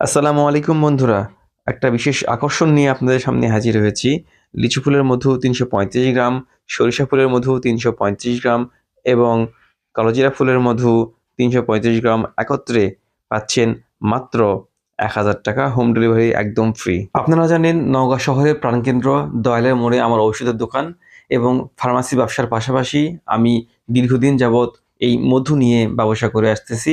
আসসালামু আলাইকুম বন্ধুরা। একটা বিশেষ আকর্ষণ নিয়ে আপনাদের সামনে হাজির হয়েছি। লিচু ফুলের মধু তিনশো পঁয়ত্রিশ গ্রাম, সরিষা ফুলের মধু তিনশো পঁয়ত্রিশ গ্রাম এবং কালোজিরা ফুলের মধু তিনশো পঁয়ত্রিশ গ্রাম একত্রে পাচ্ছেন মাত্র এক হাজার টাকা হোম ডেলিভারি একদম ফ্রি। আপনারা জানেন, নওগাঁ শহরের প্রাণকেন্দ্র দয়ালের মোড়ে আমার ঔষধের দোকান এবং ফার্মাসি ব্যবসার পাশাপাশি আমি দীর্ঘদিন যাবৎ এই মধু নিয়ে ব্যবসা করে আসতেছি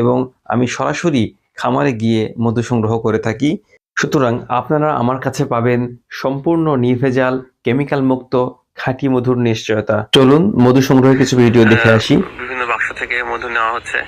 এবং আমি সরাসরি খামারে গিয়ে মধু সংগ্রহ করে থাকি। সুতরাং আপনারা আমার কাছে পাবেন সম্পূর্ণ নির্ভেজাল কেমিক্যাল মুক্ত খাঁটি মধুর নিশ্চয়তা। চলুন মধু সংগ্রহের কিছু ভিডিও দেখে আসি। বিভিন্ন বাক্স থেকে মধু নেওয়া হচ্ছে।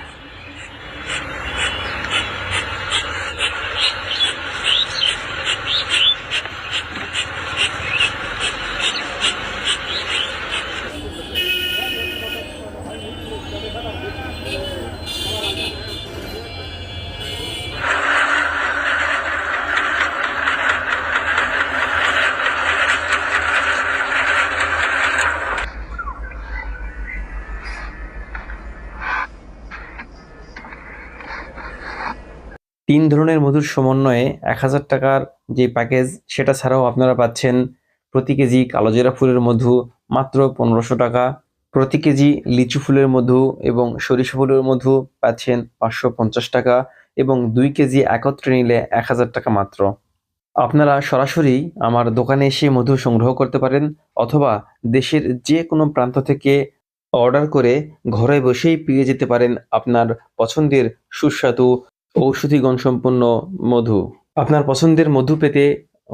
তিন ধরনের মধুর সমন্বয়ে এক হাজার টাকার যে প্যাকেজ সেটা ছাড়াও আপনারা পাচ্ছেন প্রতি কেজি কালোজিরা ফুলের মধু মাত্র পনেরোশো টাকা। প্রতি কেজি লিচু ফুলের মধু এবং সরিষা ফুলের মধু পাচ্ছেন পাঁচশো পঞ্চাশ টাকা এবং দুই কেজি একত্রে নিলে এক হাজার টাকা মাত্র। আপনারা সরাসরি আমার দোকানে এসে মধু সংগ্রহ করতে পারেন অথবা দেশের যে কোনো প্রান্ত থেকে অর্ডার করে ঘরে বসেই পেয়ে যেতে পারেন আপনার পছন্দের সুস্বাদু ঔষধি গণসম্পন্ন মধু। আপনার পছন্দের মধু পেতে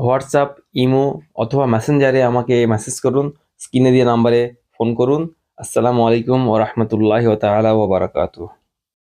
হোয়াটসঅ্যাপ, ইমো অথবা মেসেঞ্জারে আমাকে মেসেজ করুন, স্ক্রিনে দিয়ে নাম্বারে ফোন করুন। আসসালামু আলাইকুম ও রহমতুল্লাহ তালা ও বারাকাতু